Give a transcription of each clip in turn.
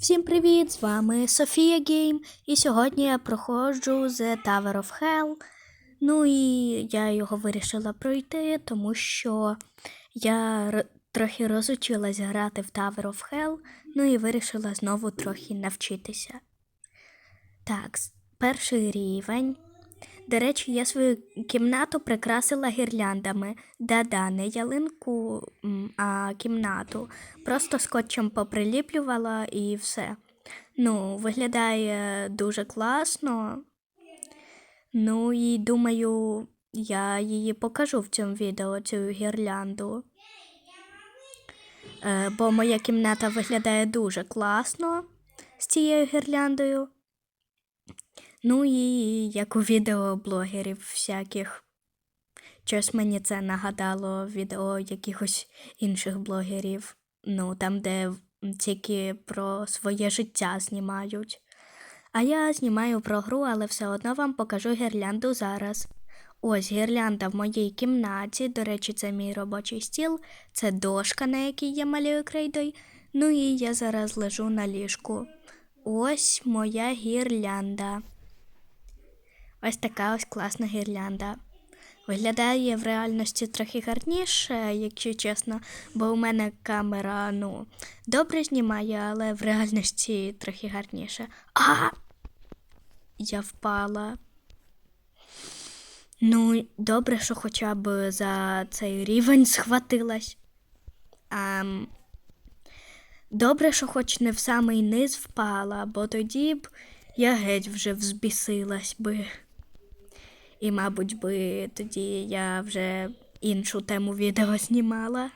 Всім привіт! З вами Софія Гейм. І сьогодні я проходжу The Tower of Hell. Ну і я його вирішила пройти, тому що я трохи розучилась грати в Tower of Hell, ну і вирішила знову трохи навчитися. Так, перший рівень. До речі, я свою кімнату прикрасила гірляндами. Да-да, не ялинку, а кімнату. Просто скотчем поприліплювала і все. Ну, виглядає дуже класно. Ну і думаю, я її покажу в цьому відео, цю гірлянду. Е, бо моя кімната виглядає дуже класно з цією гірляндою. Ну і як у відео блогерів всяких. Щось мені це нагадало відео якихось інших блогерів. Ну, там, де тільки про своє життя знімають. А я знімаю про гру, але все одно вам покажу гірлянду зараз. Ось гірлянда в моїй кімнаті. До речі, це мій робочий стіл, це дошка, на якій я малюю крейдою. Ну і я зараз лежу на ліжку. Ось моя гірлянда. Ось така ось класна гірлянда. Виглядає в реальності трохи гарніше, якщо чесно, бо у мене камера, ну, добре знімає, але в реальності трохи гарніше. А! Я впала. Ну, добре, що хоча б за цей рівень схватилась. Ам... Добре, що хоч не в самий низ впала, бо тоді б я геть вже взбісилась би. І, мабуть, би тоді я вже іншу тему відео знімала.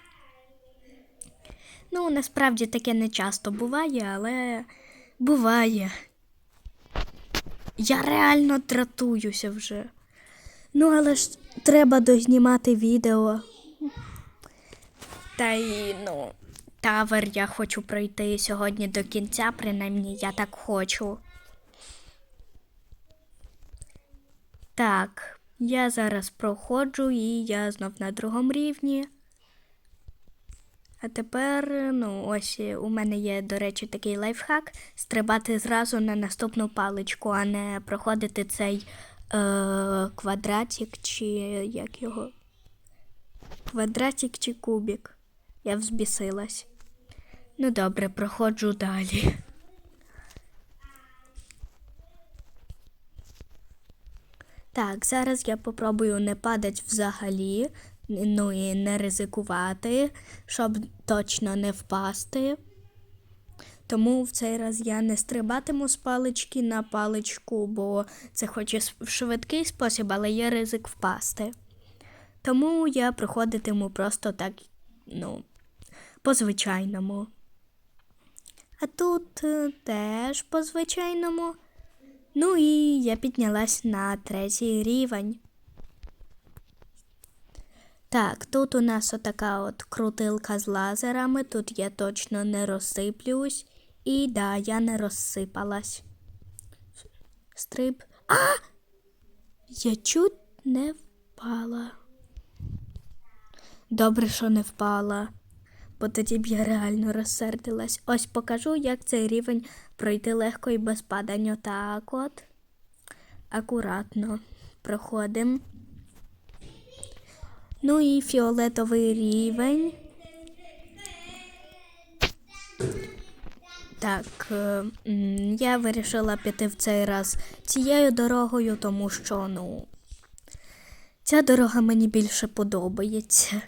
Ну, насправді таке не часто буває, але буває. Я реально дратуюся вже. Ну, але ж треба дознімати відео. Та й ну, тавер я хочу пройти сьогодні до кінця, принаймні я так хочу. Так, я зараз проходжу і я знов на другому рівні. А тепер, ну, ось у мене є, до речі, такий лайфхак стрибати зразу на наступну паличку, а не проходити цей е, квадратик чи як його. Квадратик чи кубик. Я взбісилась. Ну добре, проходжу далі. Так, зараз я попробую не падати взагалі, ну і не ризикувати, щоб точно не впасти. Тому в цей раз я не стрибатиму з палички на паличку, бо це хоч і швидкий спосіб, але є ризик впасти. Тому я проходитиму просто так, ну, по-звичайному. А тут е, теж по-звичайному. Ну і я піднялась на третій рівень. Так, тут у нас отака от крутилка з лазерами. Тут я точно не розсиплюсь. І да, я не розсипалась. Стриб. А! Я чуть не впала. Добре, що не впала, бо тоді б я реально розсердилась. Ось покажу, як цей рівень пройти легко і без падань. Отак от. Акуратно проходимо. Ну і фіолетовий рівень. Так, е, я вирішила піти в цей раз цією дорогою, тому що, ну, ця дорога мені більше подобається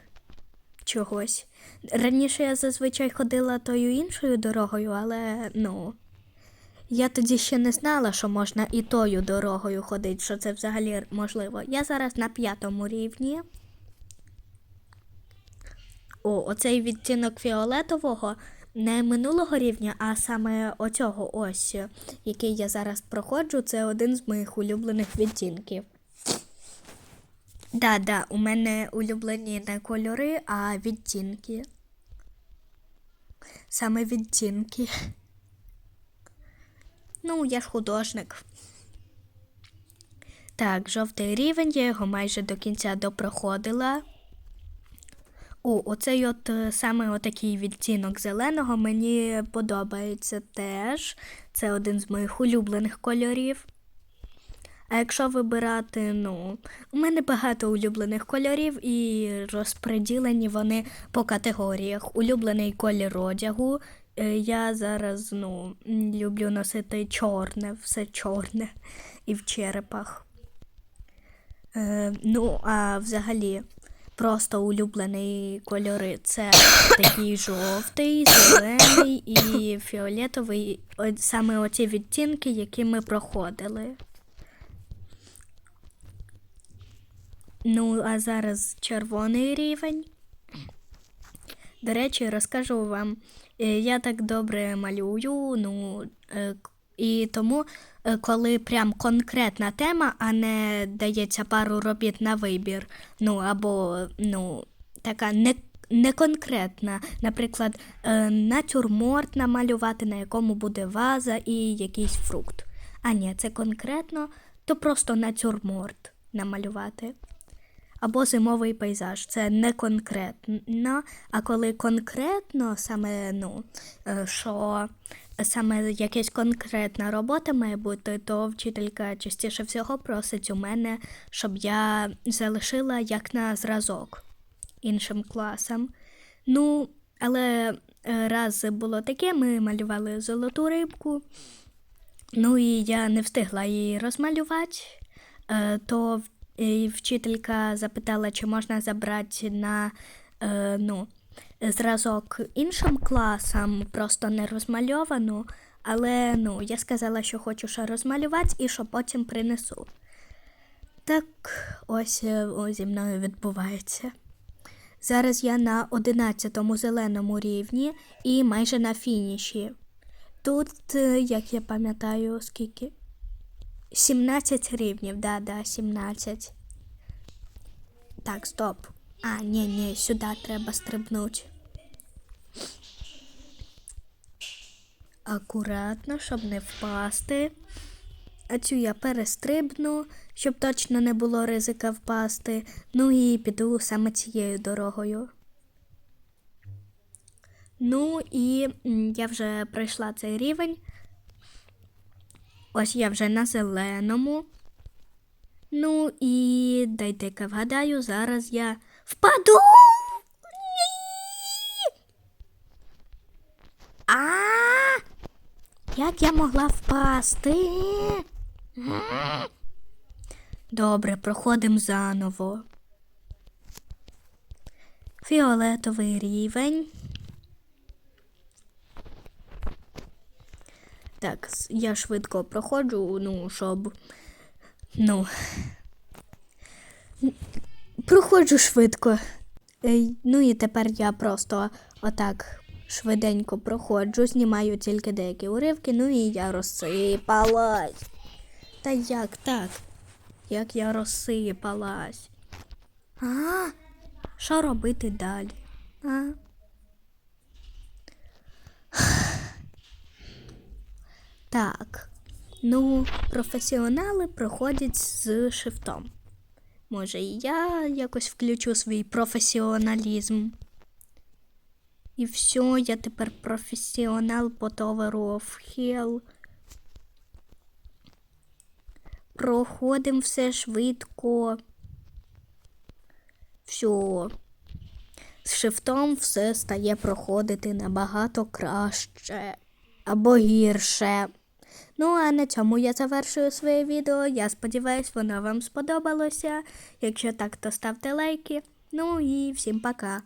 чогось. Раніше я зазвичай ходила тою іншою дорогою, але ну. Я тоді ще не знала, що можна і тою дорогою ходити, що це взагалі можливо. Я зараз на п'ятому рівні. О, оцей відтінок фіолетового не минулого рівня, а саме оцього ось, який я зараз проходжу, це один з моїх улюблених відтінків. Да, да, у мене улюблені не кольори, а відтінки. Саме відтінки. Ну, я ж художник. Так, жовтий рівень, я його майже до кінця допроходила. О, оцей от е, саме отакий відтінок зеленого мені подобається теж. Це один з моїх улюблених кольорів. А якщо вибирати, ну, у мене багато улюблених кольорів і розподілені вони по категоріях. Улюблений колір одягу. Е, Я зараз ну, люблю носити чорне, все чорне і в черепах. Е, ну, а взагалі, просто улюблений кольори це такий жовтий, зелений і фіолетовий. Саме оці відтінки, які ми проходили. Ну, а зараз червоний рівень. До речі, розкажу вам, е, я так добре малюю, ну, е, і тому, е, коли прям конкретна тема, а не дається пару робіт на вибір, ну, або, ну, така не, не конкретна, наприклад, натюрморт намалювати, на якому буде ваза і якийсь фрукт. А ні, це конкретно, то просто натюрморт намалювати або зимовий пейзаж. Це не конкретно. А коли конкретно, саме ну, е, що саме якась конкретна робота має бути, то вчителька частіше всього просить у мене, щоб я залишила як на зразок іншим класам. Ну, але е, раз було таке, ми малювали золоту рибку. Ну і я не встигла її розмалювати, е, то і вчителька запитала, чи можна забрати на е, ну, зразок іншим класам, просто не розмальовану. Але ну, я сказала, що хочу ще розмалювати і що потім принесу. Так ось е, о, зі мною відбувається. Зараз я на 11-му зеленому рівні і майже на фініші. Тут, е, як я пам'ятаю, скільки? 17 рівнів, да, да, 17. Так, стоп. А, ні, ні, сюди треба стрибнути. Акуратно, щоб не впасти. А цю я перестрибну, щоб точно не було ризика впасти. Ну і піду саме цією дорогою. Ну і я вже пройшла цей рівень. Ось я вже на зеленому. Ну і дайте-ка вгадаю, зараз я впаду. А! Як я могла впасти? Добре, проходимо заново. Фіолетовий рівень. Так, я швидко проходжу, ну, щоб. Ну. Проходжу швидко. Ну і тепер я просто отак швиденько проходжу, знімаю тільки деякі уривки, ну і я розсипалась. Та як так? Як я розсипалась? А? Що робити далі? А? Так. Ну, професіонали проходять з шифтом. Може, і я якось включу свій професіоналізм. І все, я тепер професіонал по Tower of Hell. Проходимо все швидко. Все. З шифтом все стає проходити набагато краще або гірше. Ну, а на цьому я завершую своє відео. Я сподіваюсь, воно вам сподобалося. Якщо так, то ставте лайки. Ну і всім пока.